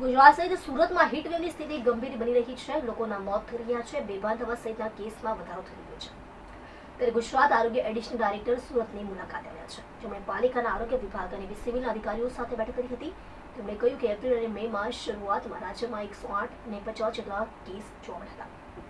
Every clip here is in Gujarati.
ગુજરાત સહિત સુરતમાં હીટવેવની સ્થિતિ ગંભીર બની રહી છે. લોકોના મોત થઈ રહ્યા છે. બેભાન થવા સહિતના કેસમાં વધારો થઈ રહ્યો છે. ત્યારે ગુજરાત આરોગ્ય એડિશનલ ડાયરેક્ટર સુરતની મુલાકાત આવ્યા છે. જેમણે પાલિકાના આરોગ્ય વિભાગ અને સિવિલ અધિકારીઓ સાથે બેઠક કરી હતી. તેમણે કહ્યું કે એપ્રિલ અને મે માં શરૂઆતમાં રાજ્યમાં એકસો આઠ અને પચાસ જેટલા કેસ જોવા મળ્યા હતા.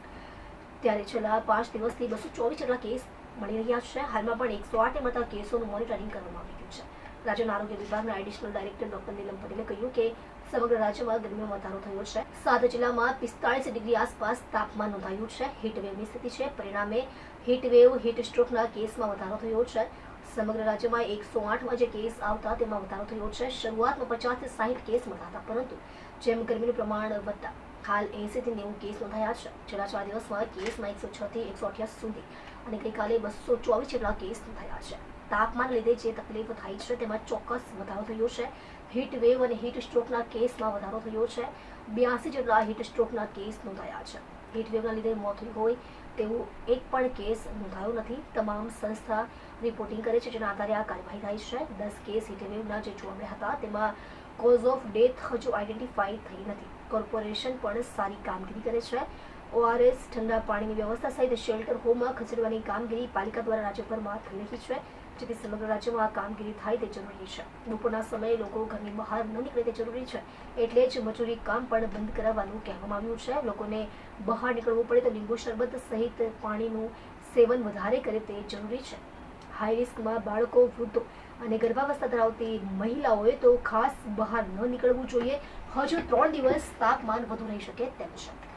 ત્યારે છેલ્લા પાંચ દિવસથી બસો ચોવીસ જેટલા કેસ મળી રહ્યા છે. હાલમાં પણ એકસો આઠ મળતા કેસોનું મોનિટરિંગ કરવામાં આવી રહ્યું છે. રાજ્યના આરોગ્ય વિભાગના એડિશનલ ડાયરેક્ટર ડોક્ટર નીલમ પટેલે કહ્યું કે સમગ્ર રાજ્યમાં ગરમીમાં વધારો થયો છે. સાત જિલ્લામાં પિસ્તાળીસ ડિગ્રી આસપાસ તાપમાન નોંધાયું છે. હીટવેવની સ્થિતિ છે. પરિણામે હીટ વેવ, હીટ સ્ટ્રોકના કેસમાં વધારો થયો છે. સમગ્ર રાજ્યમાં એકસો આઠમાં જે કેસ આવતા તેમાં વધારો થયો છે. શરૂઆતમાં પચાસથી સાહીઠ કેસ મળતા હતા, પરંતુ જેમ ગરમીનું પ્રમાણ વધતા હાલ એંસીથી નેવું કેસ નોંધાયા છે. છેલ્લા ચાર દિવસમાં કેસમાં એકસો છ થી એકસો અઠ્યાસી સુધી અને ગઈકાલે બસો ચોવીસ જેટલા કેસ નોંધાયા છે. તાપમાન લીધે જે તકલીફ થાય છે તેમાં ચોક્કસ વધારો થયો છે. હીટ વેવ અને હીટ સ્ટ્રોકના કેસમાં વધારો થયો છે. બ્યાસી જેટલા હીટ સ્ટ્રોકના કેસ નોંધાયા છે. હીટ વેવના લીધે મોત હોય તેવું એક પણ કેસ નોંધાયો નથી. તમામ સંસ્થા રિપોર્ટિંગ કરે છે જેના આધારે આ કાર્યવાહી થાય છે. દસ કેસ હીટ વેવના જે જોવા મળ્યા હતા, તેમાં કોઝ ઓફ ડેથ હજુ આઈડેન્ટિફાઈ થઈ નથી. કોર્પોરેશન પણ સારી કામગીરી કરે છે. ઓઆરએસ ઠંડા પાણીની વ્યવસ્થા સહિત શેલ્ટર હોમમાં ખસેડવાની કામગીરી પાલિકા દ્વારા રાજ્યભરમાં થઈ રહી છે. જેથી સમગ્ર રાજ્યમાં આ કામગીરી થાય તે જરૂરી છે. બપોરના સમયે લોકો ઘરની બહાર ન નીકળે તે જરૂરી છે. એટલે જ મજૂરી કામ પણ બંધ કરાવવાનું કહેવામાં આવ્યું છે. લોકોને બહાર નીકળવું પડે તો લીંબુ શરબત સહિત પાણીનું સેવન વધારે કરે તે જરૂરી છે. હાઈ રિસ્કમાં બાળકો વૃદ્ધો અને ગર્ભાવસ્થા ધરાવતી મહિલાઓએ તો ખાસ બહાર ન નીકળવું જોઈએ. હજુ ત્રણ દિવસ તાપમાન વધુ રહી શકે તેમ છે.